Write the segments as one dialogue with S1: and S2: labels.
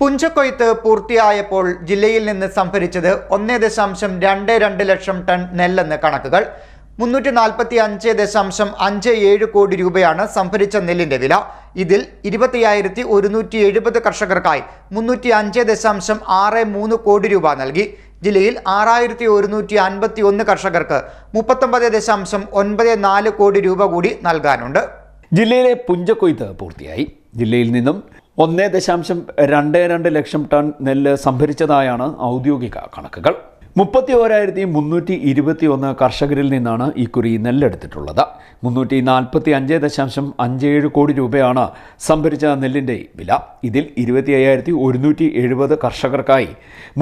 S1: പുഞ്ചക്കൊയ്ത്ത് പൂർത്തിയായപ്പോൾ ജില്ലയിൽ നിന്ന് സംഭരിച്ചത് ഒന്നേ ദശാംശം രണ്ട് രണ്ട് ലക്ഷം ടൺ നെല്ലെന്ന് കണക്കുകൾ. മുന്നൂറ്റി നാൽപ്പത്തി അഞ്ച് ദശാംശം അഞ്ച് ഏഴ് കോടി രൂപയാണ് സംഭരിച്ച നെല്ലിന്റെ വില. ഇതിൽ ഇരുപത്തിയായിരത്തി ഒരുന്നൂറ്റി എഴുപത് കർഷകർക്കായി മുന്നൂറ്റി അഞ്ച് ദശാംശം ആറ് മൂന്ന് കോടി രൂപ നൽകി. ജില്ലയിൽ ആറായിരത്തി ഒരുന്നൂറ്റി അൻപത്തി ഒന്ന് കർഷകർക്ക് മുപ്പത്തൊമ്പത് ദശാംശം ഒൻപത് നാല് കോടി രൂപ കൂടി നൽകാനുണ്ട്.
S2: ജില്ലയിലെ പുഞ്ചക്കൊയ്ത്ത് പൂർത്തിയായി. ജില്ലയിൽ നിന്നും ഒന്നേ ദശാംശം രണ്ട് രണ്ട് ലക്ഷം ടൺ നെല്ല് സംഭരിച്ചതായാണ് ഔദ്യോഗിക കണക്കുകൾ. മുപ്പത്തി ഓരായിരത്തി മുന്നൂറ്റി ഇരുപത്തി ഒന്ന് കർഷകരിൽ നിന്നാണ് ഇക്കുറി നെല്ലെടുത്തിട്ടുള്ളത്. മുന്നൂറ്റി നാൽപ്പത്തി അഞ്ച് ദശാംശം അഞ്ച് ഏഴ് കോടി രൂപയാണ് സംഭരിച്ച നെല്ലിന്റെ വില. ഇതിൽ ഇരുപത്തി അയ്യായിരത്തി ഒരുന്നൂറ്റി എഴുപത് കർഷകർക്കായി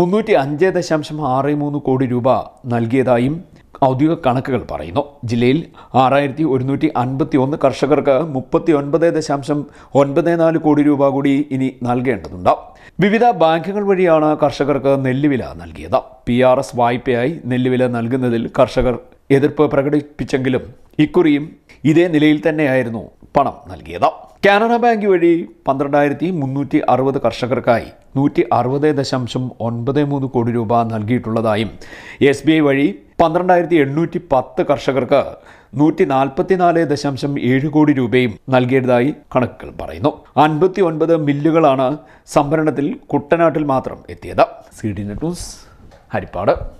S2: മുന്നൂറ്റി അഞ്ച് ദശാംശം ആറ് മൂന്ന് കോടി രൂപ നൽകിയതായും ഔദ്യോഗിക കണക്കുകൾ പറയുന്നു. ജില്ലയിൽ ആറായിരത്തി ഒരുന്നൂറ്റി അൻപത്തി ഒന്ന് കർഷകർക്ക് മുപ്പത്തി ഒൻപത് ദശാംശം ഒൻപത് നാല് കോടി രൂപ കൂടി ഇനി നൽകേണ്ടതുണ്ട്. വിവിധ ബാങ്കുകൾ വഴിയാണ് കർഷകർക്ക് നെല്ലുവില നൽകിയത്. പി ആർ എസ് വായ്പയായി നെല്ലുവില നൽകുന്നതിൽ കർഷകർ എതിർപ്പ് പ്രകടിപ്പിച്ചെങ്കിലും ഇക്കുറിയും ഇതേ നിലയിൽ തന്നെയായിരുന്നു പണം നൽകിയത്. കാനറ ബാങ്ക് വഴി പന്ത്രണ്ടായിരത്തി മുന്നൂറ്റി അറുപത് കർഷകർക്കായി നൂറ്റി അറുപത് ദശാംശം ഒൻപത് മൂന്ന് കോടി രൂപ നൽകിയിട്ടുള്ളതായും എസ് ബി ഐ വഴി പന്ത്രണ്ടായിരത്തി എണ്ണൂറ്റി പത്ത് കർഷകർക്ക് നൂറ്റി നാൽപ്പത്തിനാല് ദശാംശം ഏഴ് കോടി രൂപയും നൽകിയതായി കണക്കുകൾ പറയുന്നു. അൻപത്തി ഒൻപത് മില്ലുകളാണ് സംഭരണത്തിൽ കുട്ടനാട്ടിൽ മാത്രം എത്തിയത്. C D news Harippad.